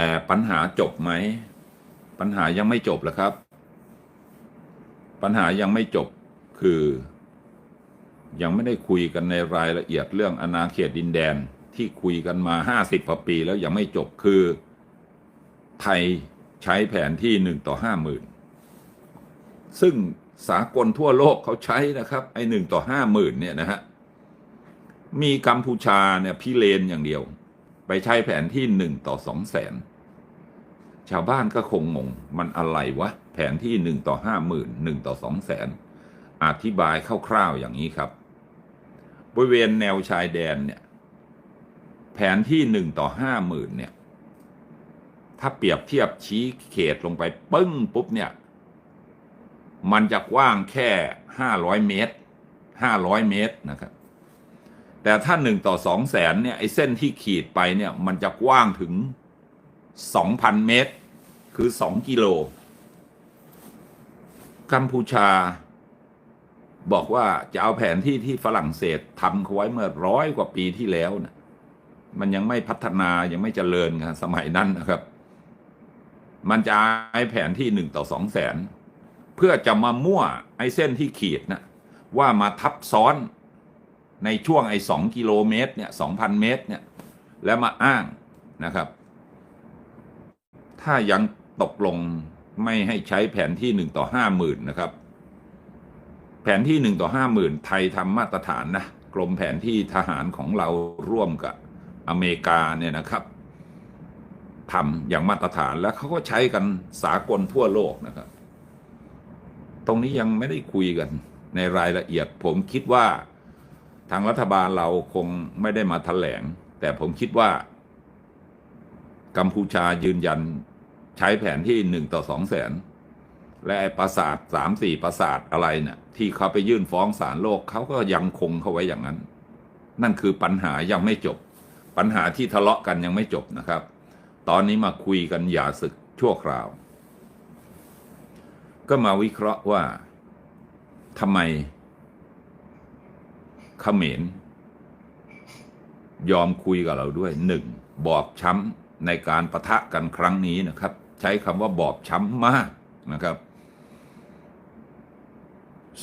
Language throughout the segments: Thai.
แต่ปัญหาจบไหม ปัญหายังไม่จบแล้วครับ ปัญหายังไม่จบคือ ยังไม่ได้คุยกันในรายละเอียดเรื่องอาณาเขตดินแดนที่คุยกันมาห้าสิบปีแล้วยังไม่จบคือ ไทยใช้แผนที่หนึ่งต่อห้าหมื่นซึ่งสากลทั่วโลกเขาใช้นะครับ ไอ้หนึ่งต่อห้าหมื่นเนี่ยนะฮะมีกัมพูชาเนี่ยพิเรนอย่างเดียว ไปใช้แผนที่หนึ่งต่อสองแสน ชาวบ้านก็คงงงมันอะไรวะ แผนที่หนึ่งต่อห้าหมื่นหนึ่งต่อสองแสนอธิบายคร่าวๆอย่างนี้ครับ บริเวณแนวชายแดนเนี่ย แผนที่หนึ่งต่อห้าหมื่นเนี่ย ถ้าเปรียบเทียบชี้เขตลงไปปึ้งปุ๊บเนี่ย มันจะกว้างแค่ห้าร้อยเมตรห้าร้อยเมตรนะครับแต่ถ้าหนึ่งต่อสองแสนเนี่ยไอ้เส้นที่ขีดไปเนี่ยมันจะกว้างถึงสองพันเมตร คือสองกิโล กัมพูชา บอกว่าจะเอาแผนที่ที่ฝรั่งเศสทำเขาไว้เมื่อร้อยกว่าปีที่แล้วนะมันยังไม่พัฒนายังไม่เจริญครับสมัยนั้นนะครับ มันจะไอ้แผนที่หนึ่งต่อสองแสน เพื่อจะมามั่วไอ้เส้นที่ขีดนะว่ามาทับซ้อนในช่วงไอ้สองกิโลเมตรเนี่ยสองพันเมตรเนี่ย แล้วมาอ้างนะครับ ถ้ายัง ตกลงไม่ให้ใช้แผนที่หนึ่งต่อห้าหมื่นนะครับ แผนที่หนึ่งต่อห้าหมื่นไทยทำมาตรฐานนะกรมแผนที่ทหารของเราร่วมกับอเมริกาเนี่ยนะครับทำอย่างมาตรฐานแล้วเขาก็ใช้กันสากลทั่วโลกนะครับ ตรงนี้ยังไม่ได้คุยกันในรายละเอียด ผมคิดว่าทางรัฐบาลเราคงไม่ได้มาแถลง แต่ผมคิดว่า กัมพูชายืนยัน ใช้แผนที่หนึ่งต่อสองแสนและไอ้ปราสาทสามสี่ปราสาทอะไรเนี่ยที่เขาไปยื่นฟ้องศาลโลกเขาก็ยังคงเขาไว้อย่างนั้น นั่นคือปัญหายังไม่จบ ปัญหาที่ทะเลาะกันยังไม่จบนะครับ ตอนนี้มาคุยกันอย่าศึกชั่วคราว ก็มาวิเคราะห์ว่าทำไมเขมรยอมคุยกับเราด้วยหนึ่งบอบช้ำในการประทะกันครั้งนี้นะครับ ใช้คำว่าบอบช้ำมากนะครับ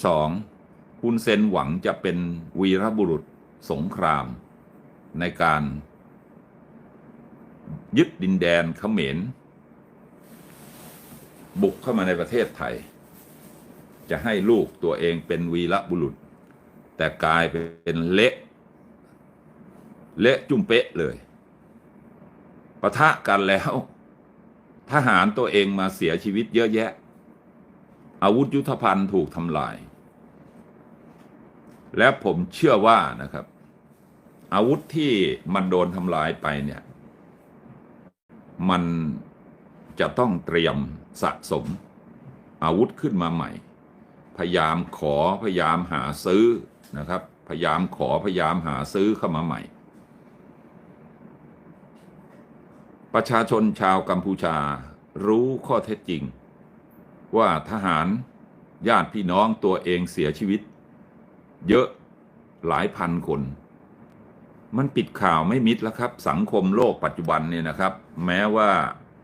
สองคุณเซนหวังจะเป็นวีรบุรุษสงคราม ในการยึดดินแดนเขมร บุกเข้ามาในประเทศไทย จะให้ลูกตัวเองเป็นวีรบุรุษ แต่กลายเป็นเละเละจุ่มเป๊ะเลยปะทะกันแล้ว ทหารตัวเองมาเสียชีวิตเยอะแยะ อาวุธยุทธภัณฑ์ถูกทำลาย และผมเชื่อว่านะครับ อาวุธที่มันโดนทำลายไปเนี่ย มันจะต้องเตรียมสะสม อาวุธขึ้นมาใหม่ พยายามขอพยายามหาซื้อนะครับ พยายามขอพยายามหาซื้อเข้ามาใหม่ ประชาชนชาวกัมพูชารู้ข้อเท็จจริง ว่าทหารญาติพี่น้องตัวเองเสียชีวิต เยอะหลายพันคน มันปิดข่าวไม่มิดแล้วครับ สังคมโลกปัจจุบันเนี่ยนะครับ แม้ว่า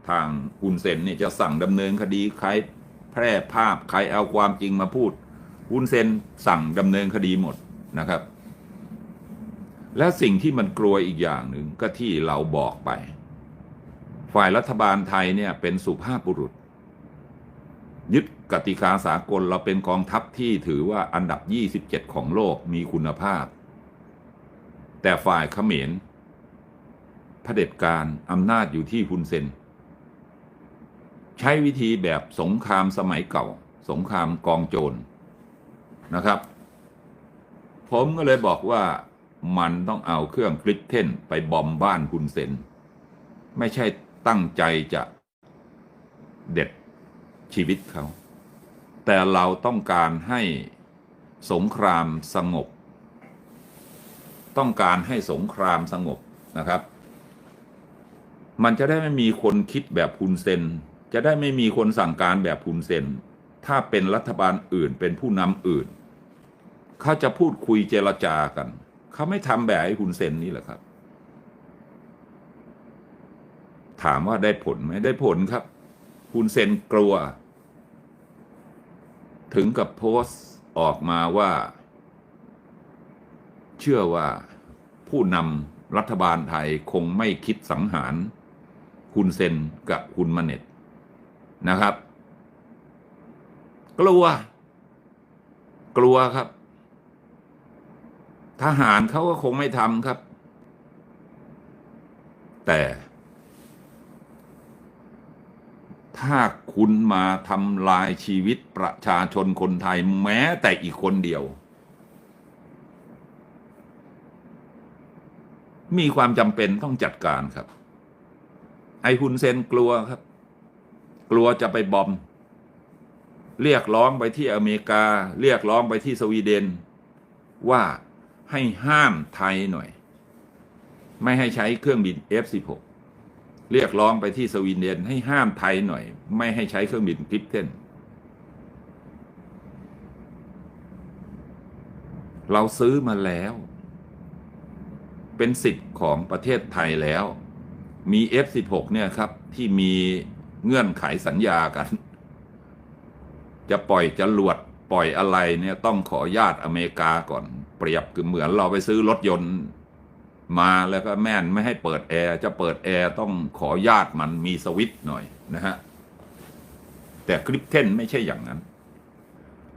ทางฮุนเซนเนี่ยจะสั่งดำเนินคดีใครแพร่ภาพใครเอาความจริงมาพูดฮุนเซนสั่งดำเนินคดีหมดนะครับ และสิ่งที่มันกลัวอีกอย่างหนึ่งก็ที่เราบอกไป ฝ่ายรัฐบาลไทยเนี่ยเป็นสุภาพบุรุษ ยึดกติกาสากลเราเป็นกองทัพที่ถือว่าอันดับ 27 ของโลกมีคุณภาพ แต่ฝ่ายเขมรเผด็จการอำนาจอยู่ที่ฮุนเซน ใช้วิธีแบบสงครามสมัยเก่า สงครามกองโจรนะครับ ผมก็เลยบอกว่ามันต้องเอาเครื่องคลิปเทนไปบอมบ้านฮุนเซน ไม่ใช่ ตั้งใจจะเด็ดชีวิตเขา แต่เราต้องการให้สงครามสงบ ต้องการให้สงครามสงบนะครับ มันจะได้ไม่มีคนคิดแบบพุนเซน จะได้ไม่มีคนสั่งการแบบพุนเซน ถ้าเป็นรัฐบาลอื่นเป็นผู้นำอื่น เขาจะพูดคุยเจรจากัน เขาไม่ทำแบบไอ้พุนเซนนี่แหละครับ ถามว่าได้ผลไหมได้ผลครับ คุณเซนกลัว ถึงกับโพสต์ออกมาว่า เชื่อว่าผู้นำรัฐบาลไทยคงไม่คิดสังหาร คุณเซนกับคุณมเน็ตนะครับ กลัว กลัวครับ ทหารเขาก็คงไม่ทำครับ แต่ ถ้าคุณมาทำลายชีวิตประชาชนคนไทยแม้แต่อีกคนเดียว มีความจำเป็นต้องจัดการครับ ไอฮุนเซนกลัวครับ กลัวจะไปบอม เรียกร้องไปที่อเมริกา เรียกร้องไปที่สวีเดน ว่าให้ห้ามไทยหน่อย ไม่ให้ใช้เครื่องบิน F16 เรียกร้องไปที่สวีเดนให้ห้ามไทยหน่อย ไม่ให้ใช้เครื่องบินกริปเทนเราซื้อมาแล้ว เป็นสิทธิ์ของประเทศไทยแล้ว มี F16 เนี่ยครับ ที่มีเงื่อนไขสัญญากัน จะปล่อยจรวดปล่อยอะไรเนี่ยต้องขอญาตอเมริกาก่อน เปรียบคือเหมือนเราไปซื้อรถยนต์ มาแล้วก็แม่นไม่ให้เปิดแอร์จะเปิดแอร์ต้องขอญาติมันมีสวิตช์หน่อยนะฮะ แต่คลิปเทนไม่ใช่อย่างนั้น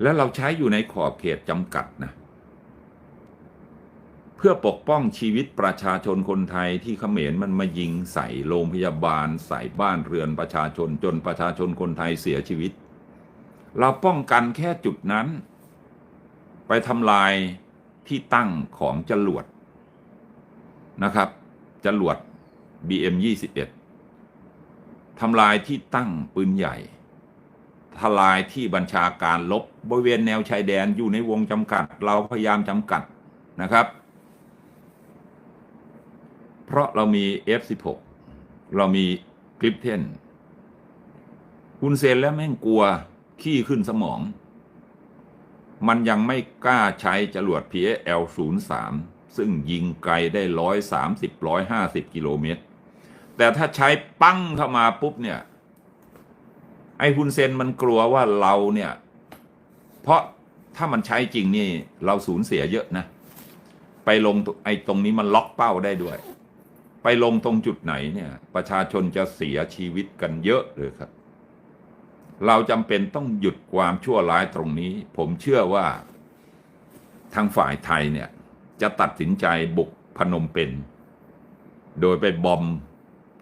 แล้วเราใช้อยู่ในขอบเขตจำกัดนะ เพื่อปกป้องชีวิตประชาชนคนไทยที่เขมรมันมายิงใส่โรงพยาบาล ใส่บ้านเรือนประชาชนจนประชาชนคนไทยเสียชีวิต เราป้องกันแค่จุดนั้น ไปทำลายที่ตั้งของจรวด นะครับจรวด BM 21 ทำลายที่ตั้งปืนใหญ่ ทลายที่บัญชาการลบบริเวณแนวชายแดนอยู่ในวงจำกัด เราพยายามจำกัดนะครับ เพราะเรามี F16 เรามีคลิปเทนคุณเซนแล้วแม่งกลัวขี้ขึ้นสมอง มันยังไม่กล้าใช้จรวด PL 03 ซึ่งยิงไกลได้130 150กิโลเมตร แต่ถ้าใช้ปั้งเข้ามาปุ๊บเนี่ย ไอ้ฮุนเซนมันกลัวว่าเราเนี่ย เพราะถ้ามันใช้จริงนี่เราสูญเสียเยอะนะ ไปลงไอ้ตรงนี้มันล็อกเป้าได้ด้วย ไปลงตรงจุดไหนเนี่ย ประชาชนจะเสียชีวิตกันเยอะเลยครับ เราจำเป็นต้องหยุดความชั่วร้ายตรงนี้ ผมเชื่อว่าทางฝ่ายไทยเนี่ย จะตัดสินใจบุกพนมเปญโดยไปบอม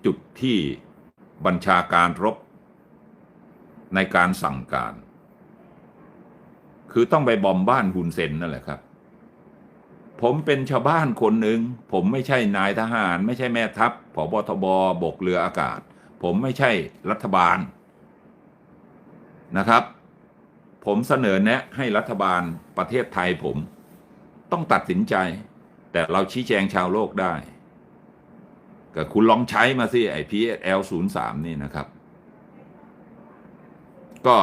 จุดที่บัญชาการรบ ในการสั่งการ คือต้องไปบอมบ้านฮุนเซนนั่นแหละครับ ผมเป็นชาวบ้านคนหนึ่ง ผมไม่ใช่นายทหาร ไม่ใช่แม่ทัพผบทบบกเรืออากาศ ผมไม่ใช่รัฐบาลนะครับ ผมเสนอแนะให้รัฐบาลประเทศไทยผม ต้องตัดสินใจ แต่เราชี้แจงชาวโลกได้ก็คุณลองใช้มาสิไอ PSL 0 3นี่นะครับ ก็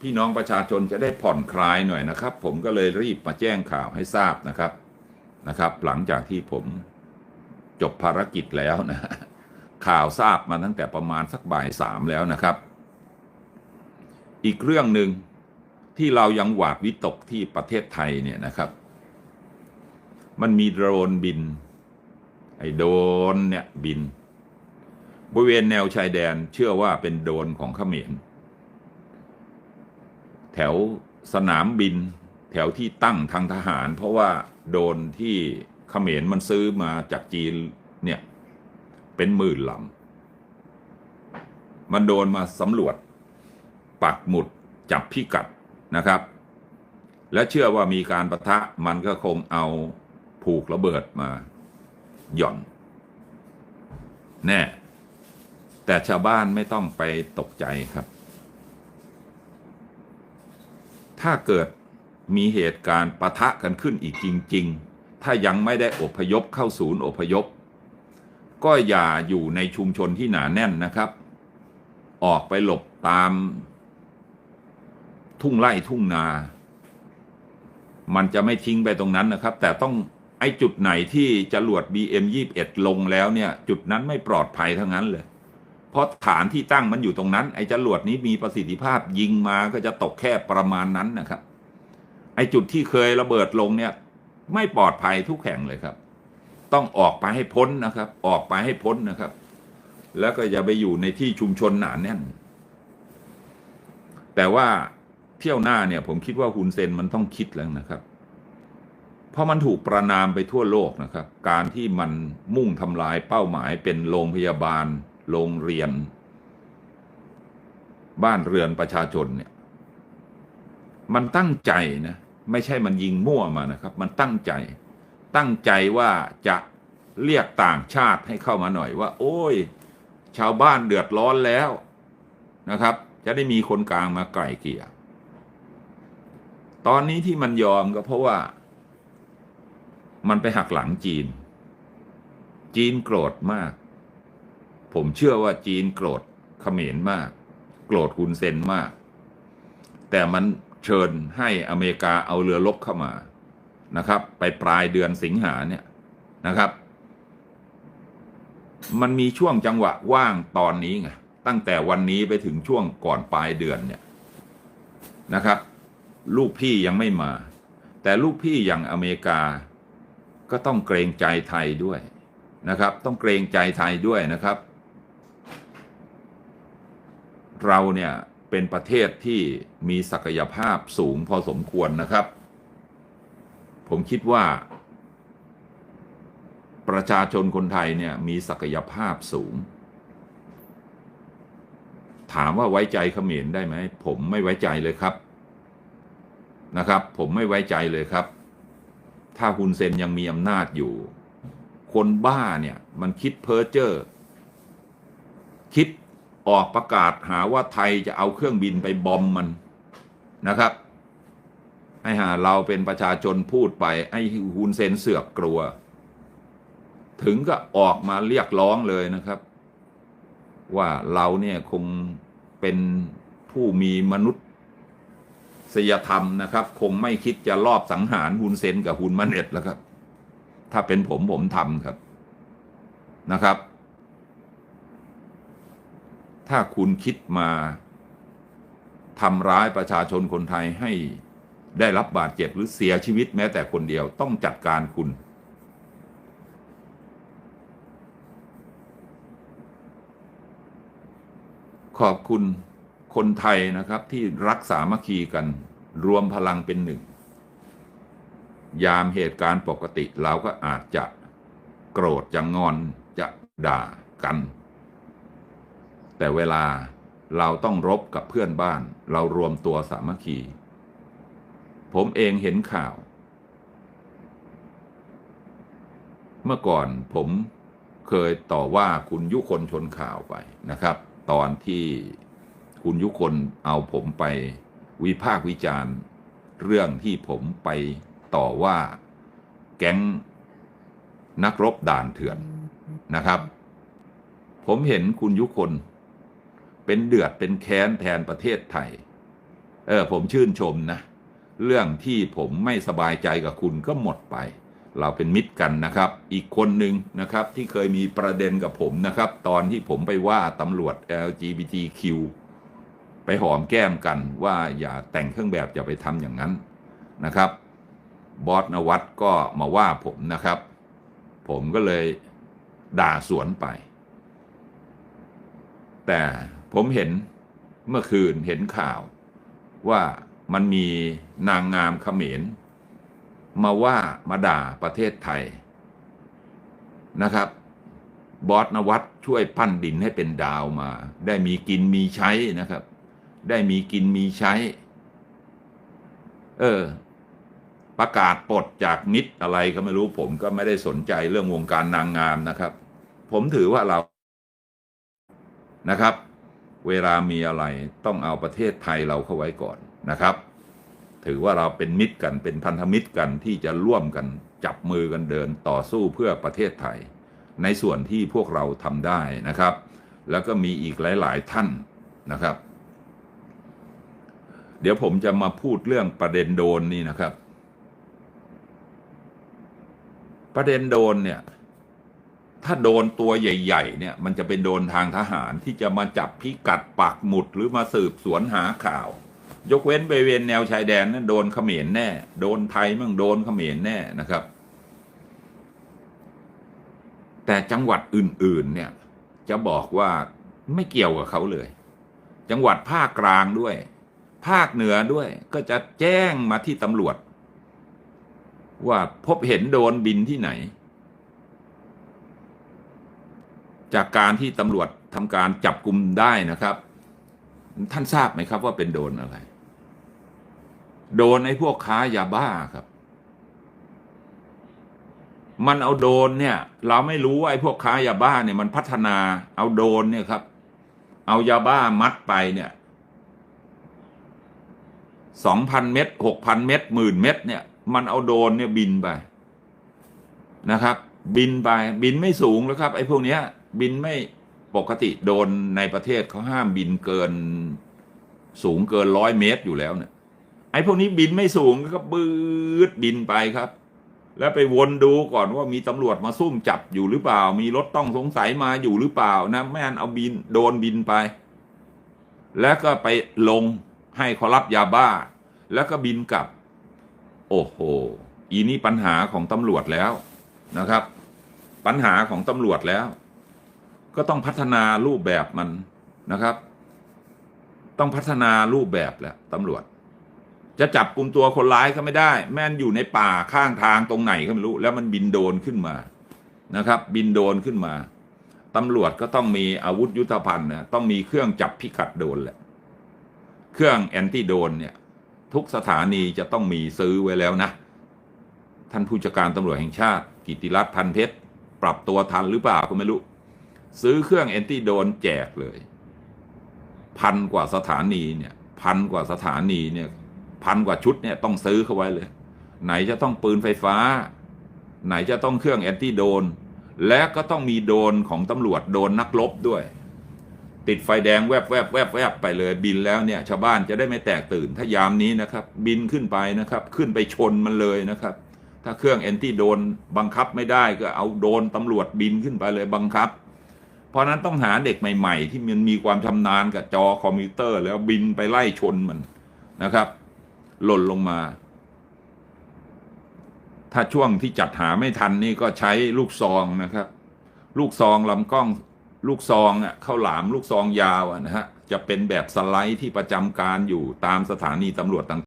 พี่น้องประชาชนจะได้ผ่อนคลายหน่อยนะครับ ผมก็เลยรีบมาแจ้งข่าวให้ทราบนะครับนะครับ หลังจากที่ผมจบภารกิจแล้วนะ ข่าวทราบมาตั้งแต่ประมาณสักบ่ายสามแล้วนะครับ อีกเรื่องหนึ่งที่เรายังหวาดวิตกที่ประเทศไทยเนี่ยนะครับ มันมีโดรนบิน ไอ้โดรนเนี่ยบิน บริเวณแนวชายแดนเชื่อว่าเป็นโดรนของขเขมร แถวสนามบิน แถวที่ตั้งทางทหาร เพราะว่าโดรนที่ขเขมรมันซื้อมาจากจีนเนี่ยเป็นหมื่นลำมันโดนมาสำรวจ ปักหมุดจับพิกัดนะครับ และเชื่อว่ามีการประทะมันก็คงเอา ผูกระเบิดมาหย่อน แน่ แต่ชาวบ้านไม่ต้องไปตกใจครับ ถ้าเกิดมีเหตุการณ์ปะทะกันขึ้นอีกจริง ๆ ถ้ายังไม่ได้อพยพเข้าศูนย์อพยพ ก็อย่าอยู่ในชุมชนที่หนาแน่นนะครับ ออกไปหลบตาม ทุ่งไร่ทุ่งนา มันจะไม่ทิ้งไปตรงนั้นนะครับ แต่ต้อง ไอ้จุดไหนที่จรวด BM 21 ลงแล้วเนี่ย จุดนั้นไม่ปลอดภัยทั้งนั้นเลย เพราะฐานที่ตั้งมันอยู่ตรงนั้น ไอ้จรวดนี้มีประสิทธิภาพยิงมาก็จะตกแค่ประมาณนั้นนะครับ ไอ้จุดที่เคยระเบิดลงเนี่ย ไม่ปลอดภัยทุกแห่งเลยครับ ต้องออกไปให้พ้นนะครับ ออกไปให้พ้นนะครับ แล้วก็อย่าไปอยู่ในที่ชุมชนหนาแน่น แต่ว่าเที่ยวหน้าเนี่ย ผมคิดว่าฮุนเซนมันต้องคิดแล้วนะครับ เพราะมันถูกประนามไปทั่วโลกนะครับ การที่มันมุ่งทำลายเป้าหมายเป็นโรงพยาบาล โรงเรียน บ้านเรือนประชาชนเนี่ย มันตั้งใจนะไม่ใช่มันยิงมั่วมานะครับ มันตั้งใจ ตั้งใจว่าจะเรียกต่างชาติให้เข้ามาหน่อยว่า โอ้ย ชาวบ้านเดือดร้อนแล้วนะครับ จะได้มีคนกลางมาไกล่เกลี่ย ตอนนี้ที่มันยอมก็เพราะว่า มันไปหักหลังจีน จีนโกรธมาก ผมเชื่อว่าจีนโกรธเขมรมาก โกรธฮุนเซนมาก แต่มันเชิญให้อเมริกาเอาเรือรบเข้ามานะครับ ไปปลายเดือนสิงหาเนี่ยนะครับ มันมีช่วงจังหวะว่างตอนนี้ไงตั้งแต่วันนี้ไปถึงช่วงก่อนปลายเดือนเนี่ยนะครับ ลูกพี่ยังไม่มา แต่ลูกพี่อย่างอเมริกา ก็ต้องเกรงใจไทยด้วยนะครับ ต้องเกรงใจไทยด้วยนะครับ เราเนี่ยเป็นประเทศที่มีศักยภาพสูงพอสมควรนะครับ ผมคิดว่า ประชาชนคนไทยเนี่ยมีศักยภาพสูง ถามว่าไว้ใจเขมรได้ไหม ผมไม่ไว้ใจเลยครับนะครับ ผมไม่ไว้ใจเลยครับ ถ้าฮุนเซนยังมีอำนาจอยู่ คนบ้าเนี่ยมันคิดเพ้อเจ้อคิดออกประกาศหาว่าไทยจะเอาเครื่องบินไปบอมมันนะครับให้หาเราเป็นประชาชนพูดไป ไอ้ฮุนเซนเสือกกลัว ถึงก็ออกมาเรียกร้องเลยนะครับ ว่าเราเนี่ยคงเป็นผู้มีมนุษย ธรรมนะครับ คงไม่คิดจะลอบสังหารฮุนเซนกับฮุนมันเน็ตแล้วครับ ถ้าเป็นผมผมทำครับนะครับ ถ้าคุณคิดมาทำร้ายประชาชนคนไทยให้ได้รับบาดเจ็บหรือเสียชีวิตแม้แต่คนเดียวต้องจัดการคุณ ขอบคุณ คนไทยนะครับที่รักสามัคคีกัน รวมพลังเป็นหนึ่ง ยามเหตุการณ์ปกติเราก็อาจจะโกรธจะงอนจะด่ากัน แต่เวลาเราต้องรบกับเพื่อนบ้าน เรารวมตัวสามัคคี ผมเองเห็นข่าว เมื่อก่อนผมเคยต่อว่าคุณยุคนชนข่าวไปนะครับ ตอนที่ คุณยุคนเอาผมไปวิพากษ์วิจารณ์ เรื่องที่ผมไปต่อว่าแก๊งนักรบด่านเถื่อนนะครับ ผมเห็นคุณยุคน เป็นเดือดเป็นแค้นแทนประเทศไทย เออผมชื่นชมนะ เรื่องที่ผมไม่สบายใจกับคุณก็หมดไป เราเป็นมิตรกันนะครับ อีกคนหนึ่งนะครับที่เคยมีประเด็นกับผมนะครับ ตอนที่ผมไปว่าตำรวจ LGBTQ ไปหอมแก้มกันว่าอย่าแต่งเครื่องแบบอย่าไปทำอย่างนั้นนะครับ บอสนวัตก็มาว่าผมนะครับ ผมก็เลยด่าสวนไป แต่ผมเห็นเมื่อคืนเห็นข่าวว่ามันมีนางงามเขมร มาว่ามาด่าประเทศไทยนะครับ บอสนวัตช่วยปั้นดินให้เป็นดาวมา ได้มีกินมีใช้นะครับ ได้มีกินมีใช้ เออ ประกาศปลดจากมิตรอะไรก็ไม่รู้ผมก็ไม่ได้สนใจเรื่องวงการนางงามนะครับ ผมถือว่าเรานะครับ เวลามีอะไรต้องเอาประเทศไทยเราเข้าไว้ก่อนนะครับ ถือว่าเราเป็นมิตรกันเป็นพันธมิตรกันที่จะร่วมกันจับมือกันเดินต่อสู้เพื่อประเทศไทย ในส่วนที่พวกเราทำได้นะครับ แล้วก็มีอีกหลาย ๆ ท่านนะครับ เดี๋ยวผมจะมาพูดเรื่องประเด็นโดนนี่นะครับ ประเด็นโดนเนี่ย ถ้าโดนตัวใหญ่ ๆ เนี่ย มันจะเป็นโดนทางทหารที่จะมาจับพิกัดปักหมุดหรือมาสืบสวนหาข่าว ยกเว้นบริเวณแนวชายแดนนั้นโดนเขมรแน่ โดนไทยมั่งโดนเขมรแน่นะครับ แต่จังหวัดอื่น ๆ เนี่ย จะบอกว่าไม่เกี่ยวกับเขาเลย จังหวัดภาคกลางด้วย ภาคเหนือด้วย ก็จะแจ้งมาที่ตำรวจ ว่าพบเห็นโดนบินที่ไหน จากการที่ตำรวจทำการจับกลุ่มได้นะครับ ท่านทราบไหมครับว่าเป็นโดนอะไร โดนไอ้พวกค้ายาบ้าครับ มันเอาโดนเนี่ย เราไม่รู้ว่าไอ้พวกค้ายาบ้าเนี่ยมันพัฒนาเอาโดนเนี่ยครับ เอายาบ้ามัดไปเนี่ย สองพันเม็ดหกพันเม็ดหมื่นเม็ดเนี่ย มันเอาโดนเนี่ยบินไปนะครับ บินไปบินไม่สูงแล้วครับ ไอ้พวกเนี้ย บินไม่ปกติโดนในประเทศเขาห้ามบินเกินสูงเกินร้อยเมตรอยู่แล้วเนี่ยไอ้พวกนี้บินไม่สูงก็บืดบินไปครับ แล้วไปวนดูก่อนว่ามีตำรวจมาซุ่มจับอยู่หรือเปล่า มีรถต้องสงสัยมาอยู่หรือเปล่านะแม่นเอาบินโดนบินไป แล้วก็ไปลง ให้เขารับยาบ้า แล้วก็บินกลับ โอ้โห อีนี่ปัญหาของตำรวจแล้วนะครับ ปัญหาของตำรวจแล้ว ก็ต้องพัฒนารูปแบบมันนะครับ ต้องพัฒนารูปแบบแหละตำรวจ จะจับกลุ่มตัวคนร้ายก็ไม่ได้ แม่นอยู่ในป่าข้างทางตรงไหนก็ไม่รู้ แล้วมันบินโดนขึ้นมานะครับ บินโดนขึ้นมาตำรวจก็ต้องมีอาวุธยุทธภัณฑ์นะต้องมีเครื่องจับพิกัดโดนแหละ เครื่องแอนตี้โดนเนี่ยทุกสถานีจะต้องมีซื้อไว้แล้วนะ ท่านผู้จัดการตำรวจแห่งชาติ กิติรัตน์พันเพชรปรับตัวทันหรือเปล่าก็ไม่รู้ ซื้อเครื่องแอนตี้โดนแจกเลย พันกว่าสถานีเนี่ยพันกว่าสถานีเนี่ยพันกว่าชุดเนี่ยต้องซื้อเข้าไว้เลย ไหนจะต้องปืนไฟฟ้า ไหนจะต้องเครื่องแอนตี้โดน และก็ต้องมีโดนของตำรวจโดนนักรบด้วย ติดไฟแดงแวบแวบแวบแวบไปเลยบินแล้วเนี่ยชาวบ้านจะได้ไม่แตกตื่น ถ้ายามนี้นะครับ บินขึ้นไปนะครับ ขึ้นไปชนมันเลยนะครับ ถ้าเครื่องแอนตี้โดนบังคับไม่ได้ก็เอาโดนตำรวจบินขึ้นไปเลยบังคับ เพราะนั้นต้องหาเด็กใหม่ ๆ ที่มันมีความชำนาญกับจอคอมพิวเตอร์ แล้วบินไปไล่ชนมันนะครับ หล่นลงมา ถ้าช่วงที่จัดหาไม่ทันนี่ก็ใช้ลูกซองนะครับ ลูกซองลำกล้อง ลูกซองอะข้าวหลามลูกซองยาวอะนะฮะจะเป็นแบบสไลด์ที่ประจำการอยู่ตามสถานีตำรวจต่าง